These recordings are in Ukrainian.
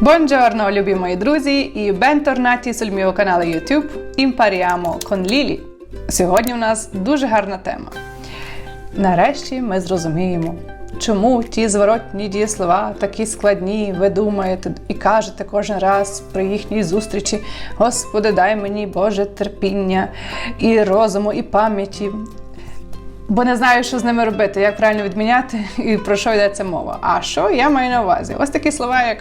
Buongiorno, любі мої друзі, і bentornati sul mio канале YouTube Impariamo con Lili. Сьогодні у нас дуже гарна тема. Нарешті ми зрозуміємо, чому ті зворотні дієслова такі складні, ви думаєте і кажете кожен раз при їхній зустрічі: Господи, дай мені Боже терпіння і розуму, і пам'яті. Бо не знаю, що з ними робити, як правильно відміняти і про що йдеться мова. А що я маю на увазі? Ось такі слова, як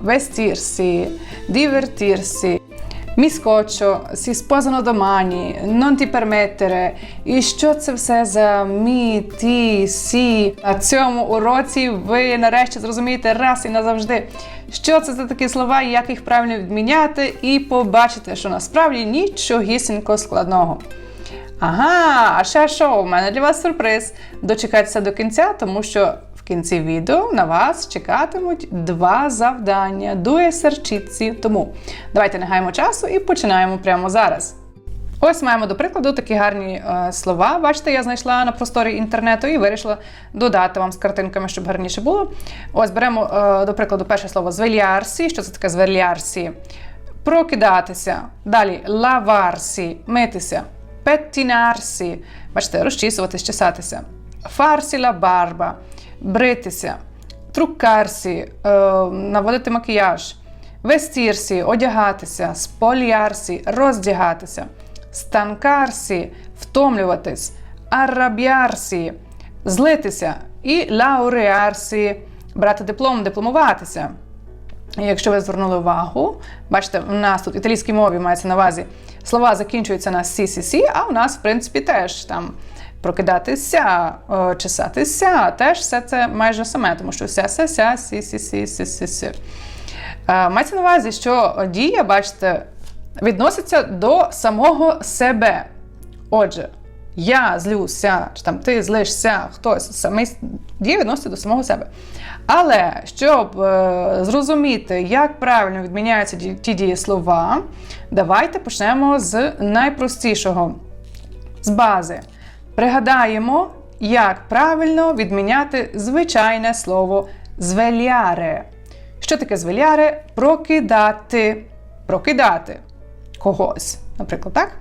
vestirsi, divertirsi, mi scoccio, si sposano domani, non ti permettere. І що це все за мі, ті, сі. На цьому уроці ви нарешті зрозумієте раз і назавжди, що це за такі слова, як їх правильно відміняти, і побачите, що насправді нічогісінько складного. Ага, а ще що? У мене для вас сюрприз. Дочекайтеся до кінця, тому що в кінці відео на вас чекатимуть два завдання дує серчитці. Тому давайте не гаємо часу і починаємо прямо зараз. Ось маємо до прикладу такі гарні е, слова. Бачите, я знайшла на просторі інтернету і вирішила додати вам з картинками, щоб гарніше було. Ось беремо, е, до прикладу, перше слово звелярсі. Що це таке звелярсі? Прокидатися. Далі лаварсі, митися. Петтінарсі, бачите, розчісуватись, чесатися. Фарсі ла барба, бритися, трукарсі, е, наводити макіяж, вестірсі, одягатися, сполярсі, роздягатися, станкарсі, втомлюватись, араб'ярсі, злитися і лауреарсі, брати диплом, дипломуватися. Якщо ви звернули увагу, бачите, у нас тут в італійській мові мається на увазі слова закінчуються на сі-сі-сі, а у нас, в принципі, теж там прокидатися, чесатися, теж все це майже саме, тому що ся ся ся сі сі сі сі сі сі Мається на увазі, що дія, бачите, відноситься до самого себе. Отже, я злюся, чи там ти злишся, хтось саме дія відноситься до самого себе. Але щоб е, зрозуміти, як правильно відміняються ті, ті дієслова, давайте почнемо з найпростішого, з бази. Пригадаємо, як правильно відміняти звичайне слово звеляре. Що таке звеляре? Прокидати. Прокидати когось. Наприклад, так?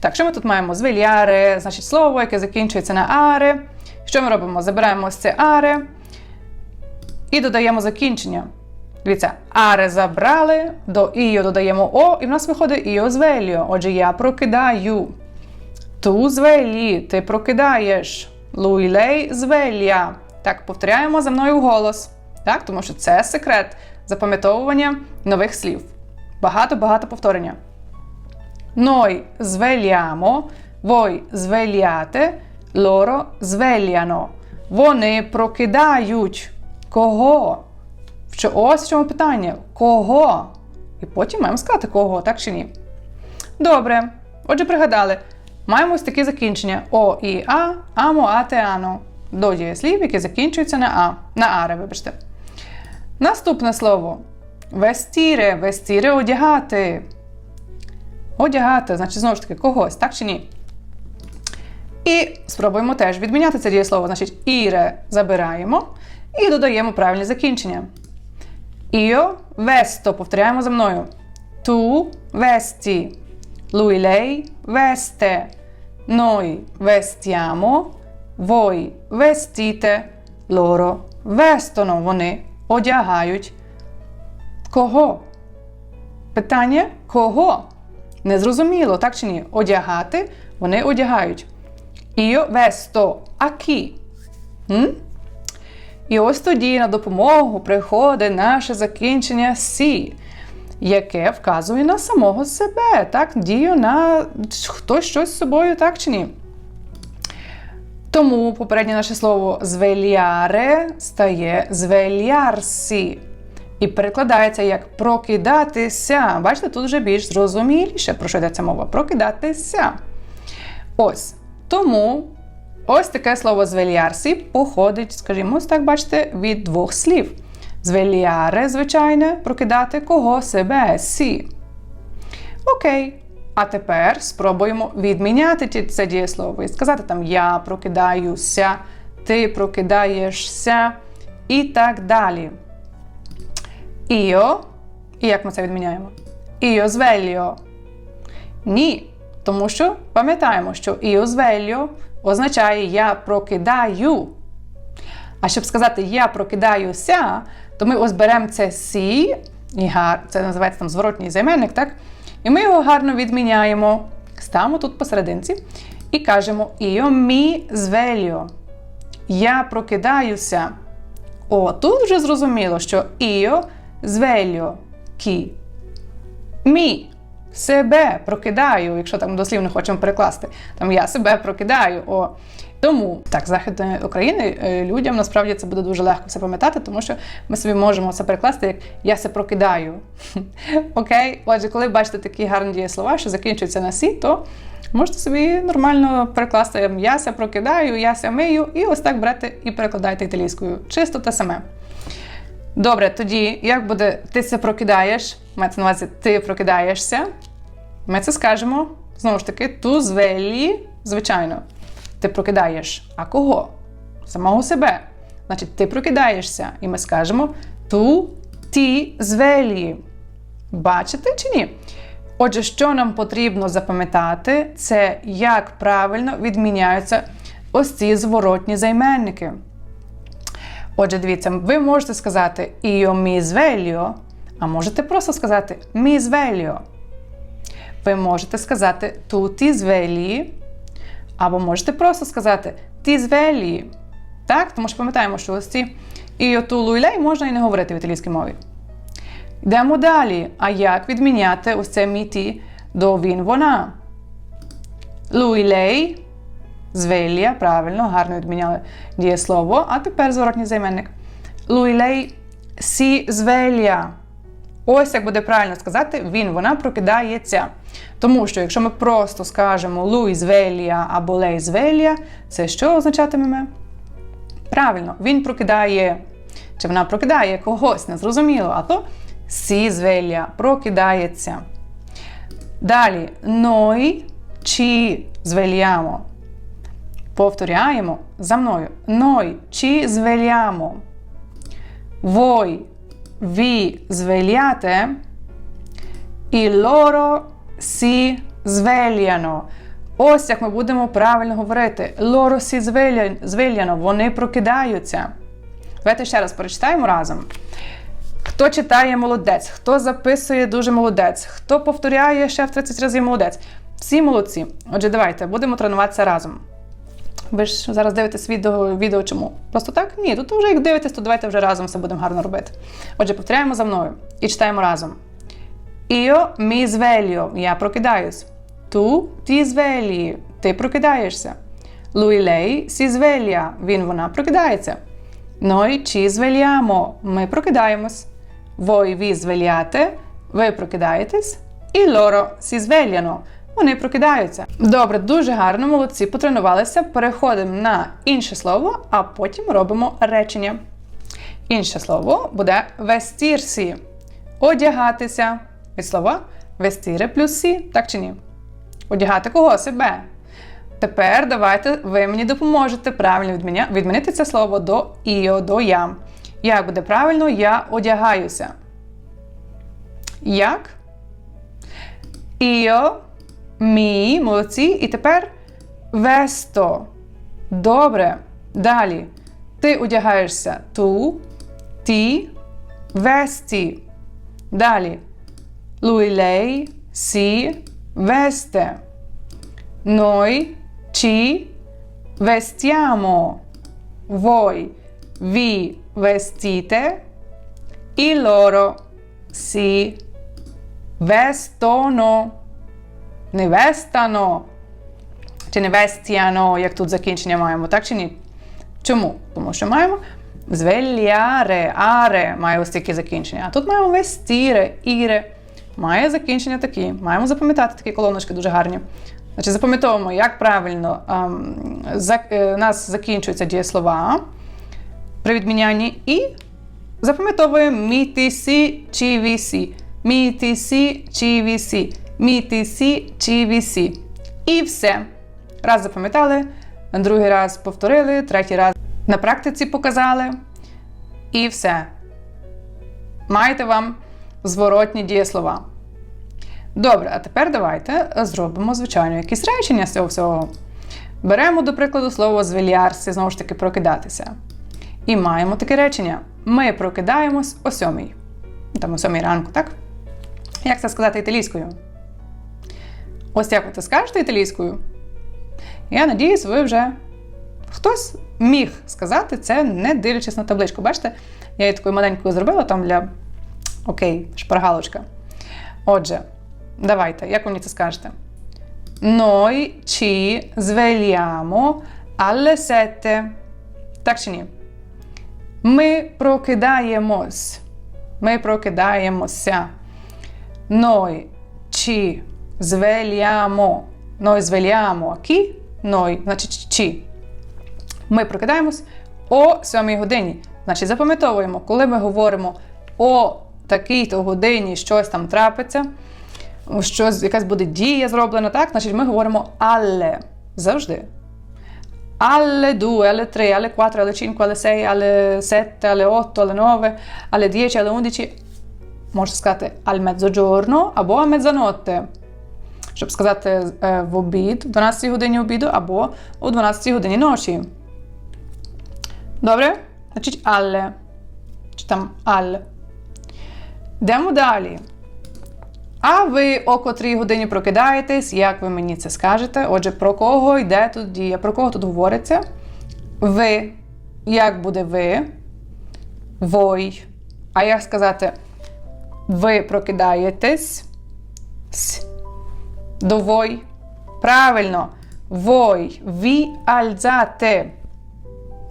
Так, що ми тут маємо? Звеляре, значить слово, яке закінчується на аре. Що ми робимо? Забираємо це аре і додаємо закінчення. Дивіться, аре забрали, до іо додаємо О, і в нас виходить іо звеліо. Отже, я прокидаю. Ту звелі, ти прокидаєш. Луйлей звелія. Так, повторяємо за мною голос. Так, Тому що це секрет запам'ятовування нових слів. Багато-багато повторення. Noi svegliamo, voi svegliate, loro svegliano. Вони прокидають. Кого? Що ось в чому питання? Кого? І потім маємо сказати кого, так чи ні? Добре. Отже, пригадали, маємо ось такі закінчення О і А, амо, а, те, ано. До дієслів, які закінчуються на А, на аре, вибачте. Наступне слово. Вестіре, вестіре одягати. Одягати, значить, знову ж таки, когось, так чи ні? І спробуємо теж відміняти це дієслово. Значить, іре забираємо і додаємо правильне закінчення. Io vesto, повторяємо за мною. Tu vesti. Lui lei veste. Noi vestiamo. Voi vestite. Loro vestono. Вони одягають. Кого? Питання кого? Незрозуміло, так чи ні? Одягати вони одягають. Io vesto a chi? М? І ось тоді на допомогу приходить наше закінчення сі, яке вказує на самого себе, так? Дію на хтось щось з собою, так чи ні? Тому попереднє наше слово звеліаре стає звелярсі. І перекладається як прокидатися. Бачите, тут вже більш зрозуміліше, про що йдеться мова. Прокидатися. Ось. Тому ось таке слово звеліарсі походить, скажімо, так бачите, від двох слів. Звеліаре, звичайне, прокидати кого себе сі. Окей. А тепер спробуємо відміняти це дієслово і сказати там я прокидаюся, ти прокидаєшся і так далі. Io. І як ми це відміняємо? Io sveglio. Ні. Тому що пам'ятаємо, що io sveglio означає я прокидаю. А щоб сказати я прокидаюся, то ми ось беремо це сі, і гар, це називається там зворотній займенник, так? І ми його гарно відміняємо, ставимо тут посерединці і кажемо Io mi sveglio. Я прокидаюся. О, тут вже зрозуміло, що Io sveglio кі. Мі. Себе прокидаю, якщо там дослівно хочемо перекласти. Там я себе прокидаю. О. Тому так, Західної України е, людям насправді це буде дуже легко все пам'ятати, тому що ми собі можемо це перекласти як я се прокидаю. Окей? Отже, коли бачите такі гарні дієслова, що закінчуються на сі, то можете собі нормально перекласти я се прокидаю, я се мию, і ось так берете і перекладаєте італійською. Чисто те саме. Добре, тоді як буде ти це прокидаєш? Мається на увазі ти прокидаєшся. Ми це скажемо знову ж таки, ту звелі, звичайно. Ти прокидаєш. А кого? Самого себе. Значить, ти прокидаєшся. І ми скажемо ту ті звелі. Бачите чи ні? Отже, що нам потрібно запам'ятати, це як правильно відміняються ось ці зворотні займенники. Отже, дивіться, ви можете сказати «Io mi sveglio», а можете просто сказати «mi sveglio». Ви можете сказати «tu ti svegli», або можете просто сказати «ti svegli». Так? Тому що пам'ятаємо, що ось ці «io, tu, lui, lei» можна і не говорити в італійській мові. Йдемо далі. А як відміняти ось це «mi, ti» до «він, вона»? Lei – Звелія, правильно, гарно відміняли дієслово. А тепер зворотній займенник. Луйлей сі звелія. Ось як буде правильно сказати, він, вона прокидається. Тому що, якщо ми просто скажемо луй звелія або лей звелія, це що означатиме? Правильно, він прокидає. Чи вона прокидає когось, незрозуміло, а то сі звелія прокидається. Далі, ной чи звеліамо. Повторяємо за мною. Noi ci svegliamo. Voi vi svegliate. І loro si svegliano. Ось як ми будемо правильно говорити. Loro si svegliano. Вони прокидаються. Давайте ще раз прочитаємо разом. Хто читає молодець, хто записує дуже молодець, хто повторяє ще в 30 разів молодець. Всі молодці. Отже, давайте будемо тренуватися разом. Ви ж зараз дивитесь відео, відео чому? Просто так? Ні, тут вже як дивитесь, то давайте вже разом все будемо гарно робити. Отже, повторяємо за мною і читаємо разом. Io mi sveglio, я прокидаюсь. Tu ti svegli, ти прокидаєшся. Lui lei він вона прокидається. Noi ci ми прокидаємось. Voi vi ви прокидаєтесь. І loro si svegliano, вони прокидаються. Добре, дуже гарно, молодці, потренувалися. Переходимо на інше слово, а потім робимо речення. Інше слово буде vestirsi. Одягатися. Від слова vestire плюс сі, так чи ні? Одягати кого себе. Тепер давайте ви мені допоможете правильно відмінити це слово до іо, до я. Як буде правильно, я одягаюся. Як? Іо Мі, молодці. І тепер весто. Добре. Далі. Ти одягаєшся ту, ті, весті. Далі. Lei, si, veste. Noi ci vestiamo. Voi vi vestite. E loro si vestono невестано чи невестіано, як тут закінчення маємо, так чи ні? Чому? Тому що маємо звельяре, аре має ось такі закінчення. А тут маємо вестіре, іре. Має закінчення такі. Маємо запам'ятати такі колоночки дуже гарні. Значить, Запам'ятовуємо, як правильно ем, за, е, нас закінчуються дієслова при відмінянні і запам'ятовуємо мітісі чи вісі. Мітісі чи Мітісі чи вісі. І все. Раз запам'ятали, другий раз повторили, третій раз на практиці показали. І все. маєте вам зворотні дієслова. Добре, а тепер давайте зробимо, звичайно, якісь речення з цього всього. Беремо, до прикладу, слово звільярсі, знову ж таки, прокидатися. І маємо таке речення: ми прокидаємось о сьомій. Там о сьомій ранку, так? Як це сказати італійською? Ось як ви це скажете італійською? Я надіюсь, ви вже хтось міг сказати це, не дивлячись на табличку. Бачите, я її такою маленькою зробила там для окей, шпаргалочка. Отже, давайте, як ви мені це скажете? Noi ci svegliamo alle sette. Так чи ні? Ми прокидаємось. Ми прокидаємося. Noi ci svegliamo. Noi svegliamo. Chi? Noi. Значить, чи. Ми прокидаємось о 7 годині. Значить, запам'ятовуємо, коли ми говоримо о такій-то годині щось там трапиться, щось, якась буде дія зроблена, так? Значить, ми говоримо але завжди. Alle 2, alle 3, alle 4, alle 5, alle 6, alle 7, alle 8, alle 9, alle 10, alle 11. Можна сказати al mezzogiorno або a mezzanotte. Щоб сказати е, в обід, в 12 годині обіду, або о 12 годині ночі. Добре? Значить, alle. Чи там al. Йдемо далі. А ви о котрій годині прокидаєтесь, як ви мені це скажете? Отже, про кого йде тут дія? Про кого тут говориться? Ви. Як буде ви? Вой. А як сказати, ви прокидаєтесь? С. До вой. Правильно. Вой. Ви альзате.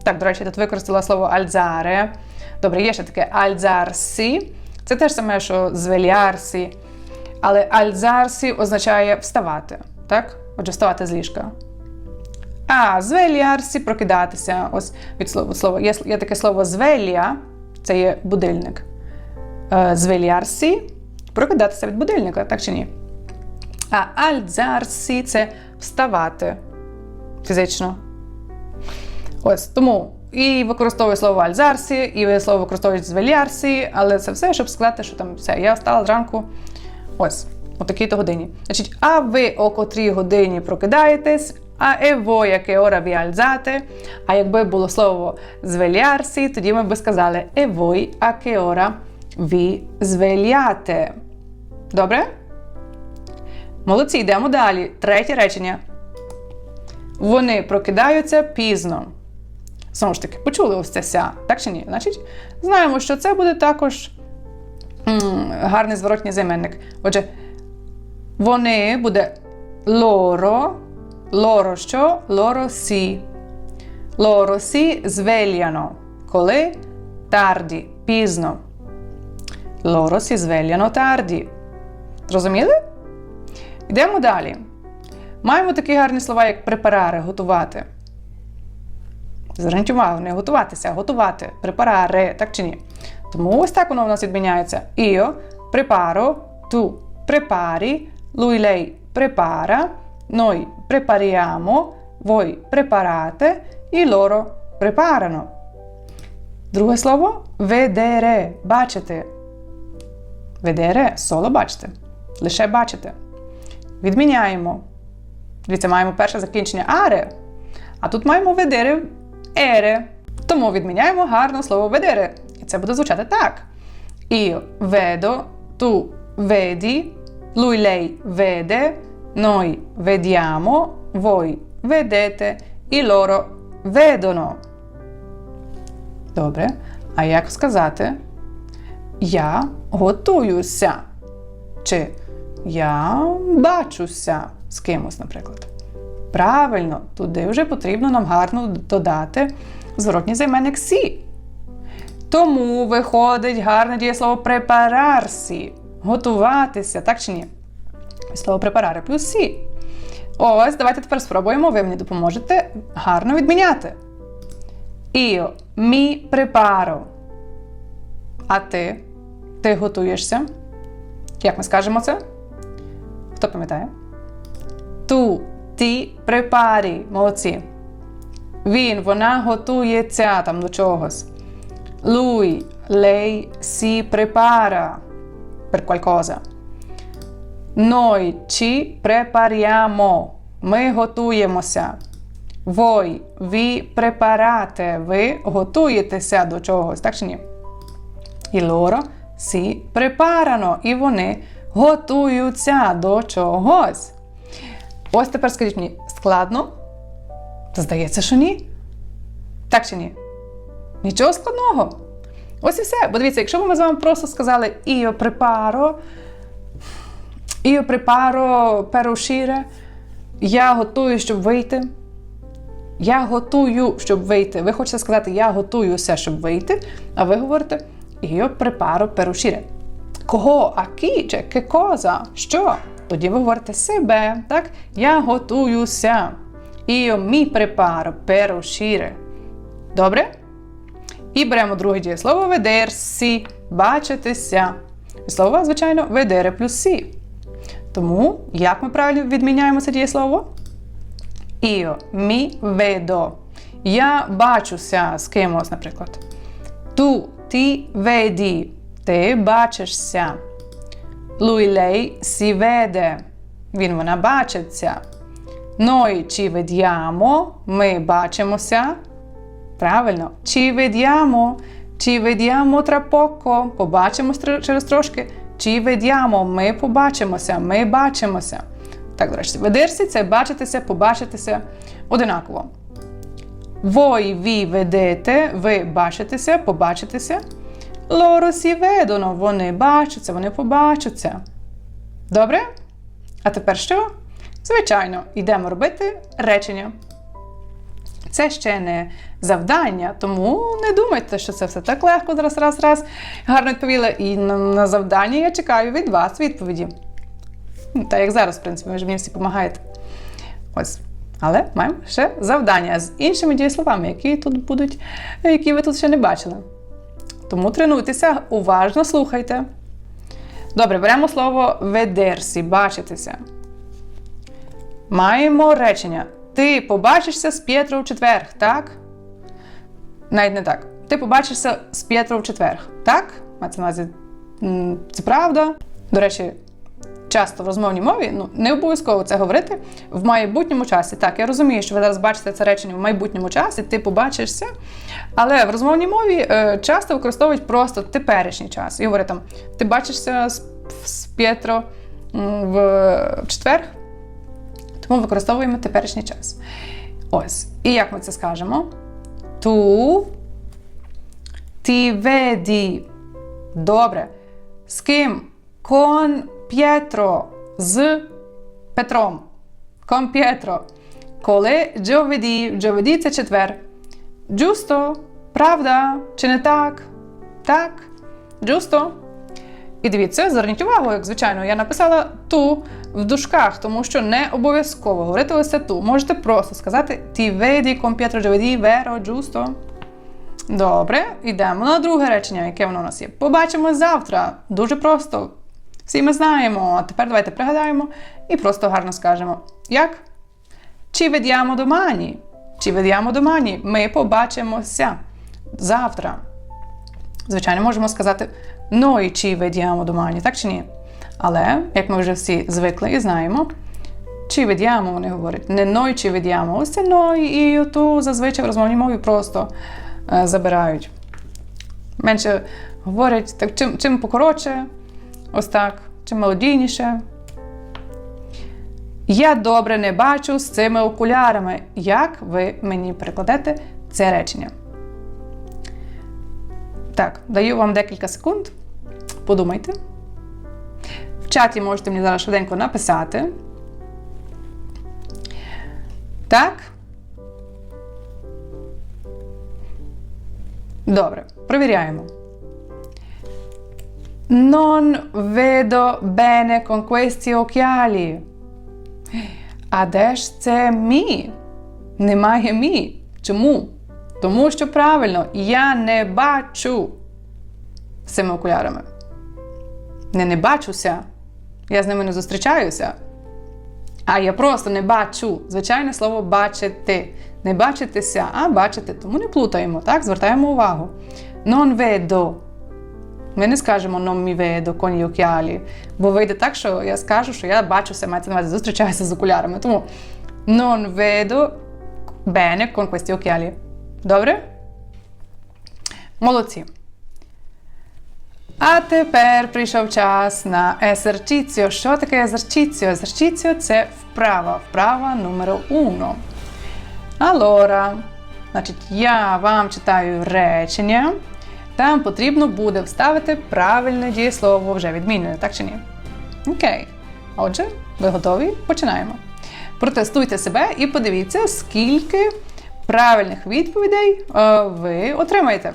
Так, до речі, тут використала слово альзаре. Добре, є ще таке альзарсі. Це те ж саме, що звелярсі. Але альзарсі означає вставати. Так? Отже, вставати з ліжка. А звелярсі прокидатися. Ось від слова слова. Є, є таке слово звелія, це є будильник. Е, Звелярсі прокидатися від будильника, так чи ні? А альзарсі це вставати фізично. Ось тому і використовую слово альзарсі, і слово використовують звелярсі, але це все, щоб сказати, що там все. Я встала зранку. Ось, о такій-то годині. Значить, а ви о котрій годині прокидаєтесь, а ево, яке ора ви альзате. А якби було слово звелярсі, тоді ми би сказали voi a che ora vi svegliate. Добре? Молодці, йдемо далі. Третє речення. Вони прокидаються пізно. Знову ж таки, почули ось це ся, так чи ні? Значить, знаємо, що це буде також м, гарний зворотній займенник. Отже, вони буде лоро, лоро що? Лоро сі. Лоро сі звельяно. Коли? Тарді, пізно. Лоро сі звельяно тарді. Зрозуміли? Йдемо далі. Маємо такі гарні слова, як препарари, готувати. Зверніть увагу, не готуватися, а готувати. Препараре, так чи ні? Тому ось так воно у нас відміняється. Io preparo, tu prepari, lui lei prepara, noi prepariamo, voi preparate, і loro preparano. Друге слово vedere, бачити. Vedere – соло бачити. Лише бачити. Відміняємо. Дивіться, маємо перше закінчення аре, а тут маємо ведере ере. Тому відміняємо гарно слово ведере. І це буде звучати так. Io vedo, tu vedi, lui lei vede, noi vediamo, voi vedete, і loro vedono. Добре. А як сказати? Я готуюся. Чи я бачуся з кимось, наприклад. Правильно, туди вже потрібно нам гарно додати зворотній займенник сі. Тому виходить гарне дієслово препарарсі. Готуватися, так чи ні? Слово препарари плюс сі. Ось, давайте тепер спробуємо, ви мені допоможете гарно відміняти. Io mi preparo. А ти? Ти готуєшся? Як ми скажемо це? Хто пам'ятає? Ту, ти препарі. Молодці. Він, вона готується там до чогось. Lui, lei si prepara per qualcosa. Noi ci prepariamo. Ми готуємося. Voi vi preparate. Ви готуєтеся до чогось, так чи ні? І loro si preparano. І вони готуються до чогось. Ось тепер скажіть мені, складно? Здається, що ні. Так чи ні? Нічого складного. Ось і все. Бо дивіться, якщо б ми з вами просто сказали preparo, io preparo per uscire, я готую, щоб вийти. Я готую, щоб вийти. Ви хочете сказати, я готуюся, щоб вийти, а ви говорите preparo per uscire. Кого? А? Чи che cosa? Що? Тоді ви говорите себе, так? Я готуюся. Io mi preparo per uscire. Добре? І беремо друге дієслово ведерсі, бачитися. І слово, звичайно, ведере плюс сі. Тому як ми правильно відміняємо це дієслово? Io mi vedo. Я бачуся з кимось, наприклад. Tu ti vedi. Ти бачишся. Lui lei si. Він вона бачиться. Noi ci vediamo. Ми бачимося. Правильно, ci vediamo, ci vediamo tra poco. Побачимось через трошки. Ci vediamo, ми побачимося, ми бачимося. Так, до речі, ведерсі це бачитися, побачитися одинаково. Voi vi vedete, ви бачитеся, побачитеся. Loro si vedono, вони бачаться, вони побачаться. Добре? А тепер що? Звичайно, йдемо робити речення. Це ще не завдання, тому не думайте, що це все так легко. Зараз, раз, раз. Гарно відповіла. І на, завдання я чекаю від вас відповіді. Ну, Та як зараз, в принципі, ви ж мені всі допомагаєте. Ось. Але маємо ще завдання з іншими дієсловами, які тут будуть, які ви тут ще не бачили. Тому тренуйтеся, уважно слухайте. Добре, беремо слово ведерсі, бачитися. Маємо речення. Ти побачишся з П'єтро в четверг, так? Навіть не так. Ти побачишся з П'єтро в четверг, так? Мається на увазі, це правда. До речі, часто в розмовній мові ну, не обов'язково це говорити в майбутньому часі. Так, я розумію, що ви зараз бачите це речення в майбутньому часі, ти побачишся. Але в розмовній мові е, часто використовують просто теперішній час. І говорять там: ти бачишся з, з П'єтро м, в четверг, тому використовуємо теперішній час. Ось. І як ми це скажемо? Ту ти vedi. Добре. З ким? Con Pietro. З Петром. Con Pietro. Коли giovedì. Giovedì – це четвер. Giusto? Правда? Чи не так? Так. Giusto? І дивіться, зверніть увагу, як звичайно, я написала ту в дужках, тому що не обов'язково говорити це ту. Можете просто сказати Ti vedi con Pietro giovedì, vero? Добре, йдемо на друге речення, яке воно у нас є. Побачимо завтра. Дуже просто. Всі ми знаємо. А тепер давайте пригадаємо і просто гарно скажемо. Як? Ci vediamo domani. Ci vediamo domani. Ми побачимося завтра. Звичайно, можемо сказати noi ci vediamo domani, так чи ні? Але, як ми вже всі звикли і знаємо, ci vediamo, вони говорять, не noi ci vediamo. Ось це noi і ту зазвичай в розмовній мові просто е, забирають. Менше говорять, так, чим, чим покоротше, ось так, чим мелодійніше. Я добре не бачу з цими окулярами. Як ви мені перекладете це речення? Так, даю вам декілька секунд. Подумайте. В чаті можете мені зараз швиденько написати. Так. Добре, провіряємо. Non vedo bene con questi occhiali. А де ж це мі? Немає мі. Чому? Тому що правильно, я не бачу з цими окулярами. Не не бачуся. Я з ними не зустрічаюся. А я просто не бачу. Звичайне слово бачити. Не бачитися, а бачити. Тому не плутаємо, так? Звертаємо увагу. Non vedo. Ми не скажемо non mi vedo con gli occhiali, бо вийде так, що я скажу, що я бачуся, мається на увазі, зустрічаюся з окулярами. Тому non vedo bene con questi occhiali. Добре? Молодці. А тепер прийшов час на есерчіціо. Що таке есерчіціо? Есерчіціо – це вправа. Вправа номер уно. Allora, значить, я вам читаю речення. Там потрібно буде вставити правильне дієслово вже відмінене, так чи ні? Окей. Отже, ви готові? Починаємо. Протестуйте себе і подивіться, скільки правильних відповідей е, ви отримаєте.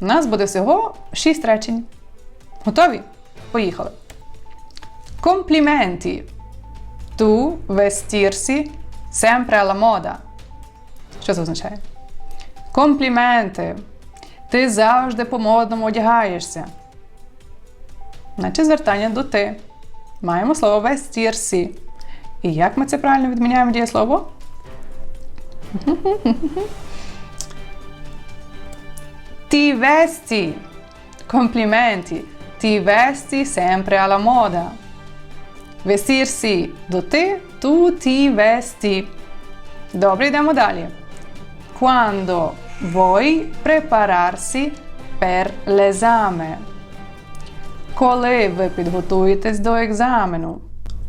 У нас буде всього 6 речень. Готові? Поїхали. Компліменті. Tu vestirsi sempre alla moda. Що це означає? Компліменти. Ти завжди по-модному одягаєшся. Наче звертання до ти. Маємо слово vestirsi. І як ми це правильно відміняємо дієслово? Ti vesti. Complimenti. Ti vesti sempre alla moda. Vestirsi до ти, tu ti vesti. Добре, йдемо далі. Quando vuoi prepararsi per l'esame. Коли ви підготуєтесь до екзамену.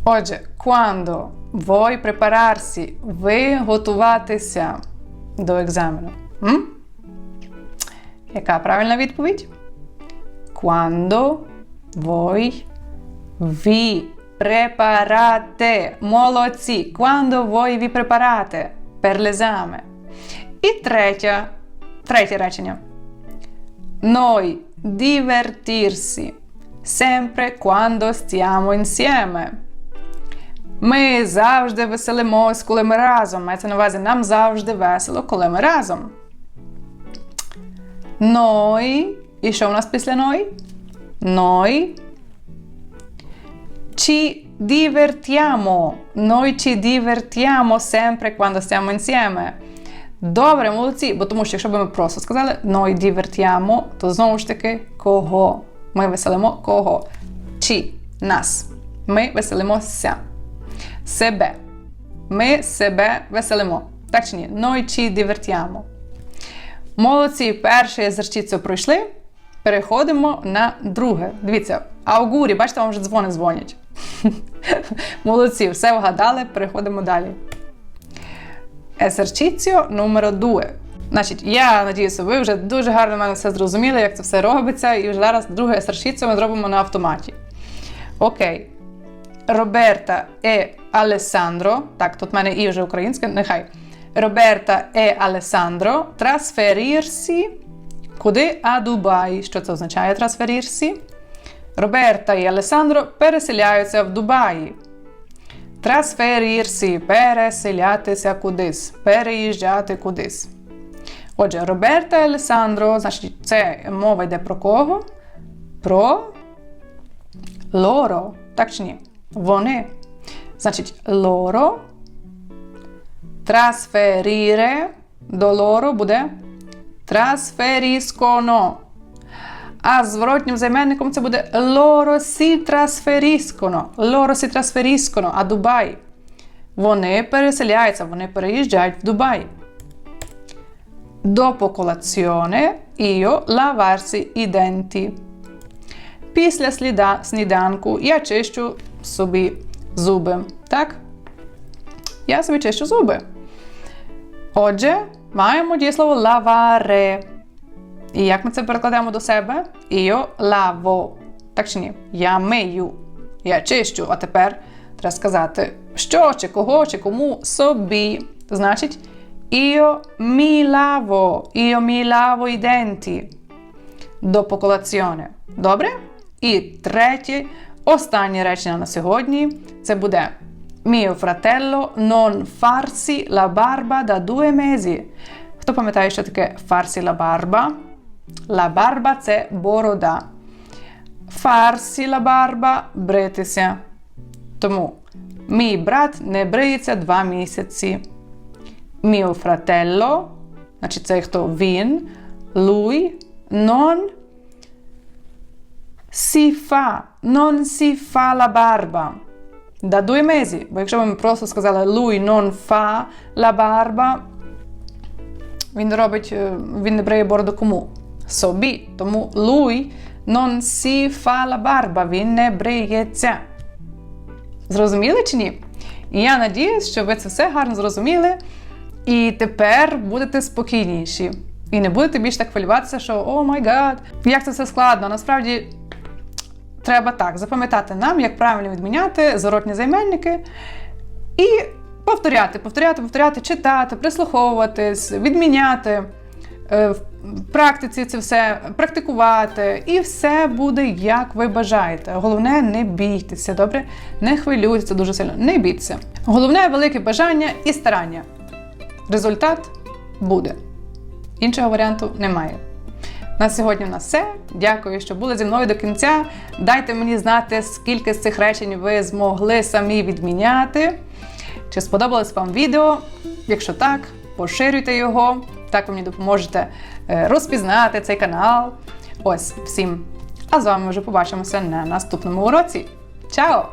Отже, quando vuoi prepararsi, ви готуватися до екзамену. М? Яка правильна відповідь? Quando voi vi preparate. Молодці. Quando voi vi preparate per l'esame. І третє, третє речення. Noi divertirsi sempre quando stiamo insieme. Ми завжди веселимось, коли ми разом. Мається на увазі, нам завжди весело, коли ми разом. Noi. І що у нас після noi? Noi ci divertiamo. Noi ci divertiamo sempre quando stiamo insieme. Добре, молодці, бо тому що якщо б ми просто сказали noi divertiamo, то знову ж таки кого? Ми веселимо кого? Чи нас. Ми веселимося. Себе. Ми себе веселимо. Так чи ні? Noi ci divertiamo. Молодці, перший езерчіцю пройшли. Переходимо на друге. Дивіться, аугурі, бачите, вам вже дзвони дзвонять. Молодці, все вгадали, переходимо далі. Есерчіціо номер 2. Значить, я надіюся, ви вже дуже гарно в мене все зрозуміли, як це все робиться, і вже зараз друге есерчіціо ми зробимо на автоматі. Окей. Роберта е Алесандро. Так, тут в мене і вже українське, нехай. Роберта е Алесандро трансферірсі куди а Дубай. Що це означає трансферірсі? Роберта і Алесандро переселяються в Дубаї. Трансферірсі переселятися кудись, переїжджати кудись. Отже, Роберта Алесандро, значить, це мова йде про кого? Про лоро. Так чи ні? Вони. Значить, лоро. Трасферіре до лоро буде трасферісконо. А зворотнім займенником це буде loro si trasferiscono. Loro si trasferiscono a Дубай. Вони переселяються, вони переїжджають в Дубай. Dopo colazione io lavarsi i. Після сліда, сніданку я чищу собі зуби. Так? Я собі чищу зуби. Отже, маємо дієслово lavare. І як ми це перекладемо до себе? Io lavo. Так чи ні? Я мию. Я чищу. А тепер треба сказати, що, чи кого, чи кому собі. Значить, io mi lavo. Io mi lavo i denti. Dopo colazione. Добре? І третє, останнє речення на сьогодні це буде Mio fratello non farsi la barba da due mesi. Хто пам'ятає, що таке farsi la barba? La barba – це борода. Farsi la barba – бритися. Тому мій брат не бриється два місяці. Mio fratello, значить це хто він, lui, non si fa, non si fa la barba. Da due mesi. Бо якщо ми просто сказали lui non fa la barba, він не робить, е, він не бриє бороду кому? Собі. Тому lui non si fa la barba, він не бриється. Зрозуміли чи ні? І я надіюсь, що ви це все гарно зрозуміли. І тепер будете спокійніші. І не будете більш так хвилюватися, що о май гад, як це все складно. Насправді треба так запам'ятати нам, як правильно відміняти зворотні займенники. І повторяти, повторяти, повторяти, читати, прислуховуватись, відміняти. В практиці це все практикувати, і все буде як ви бажаєте. Головне, не бійтеся, добре? Не хвилюйтеся дуже сильно, не бійтеся. Головне велике бажання і старання. Результат буде. Іншого варіанту немає. На сьогодні в нас все. Дякую, що були зі мною до кінця. Дайте мені знати, скільки з цих речень ви змогли самі відміняти. Чи сподобалось вам відео? Якщо так, поширюйте його. Так ви мені допоможете розпізнати цей канал. Ось всім. А з вами вже побачимося на наступному уроці. Чао!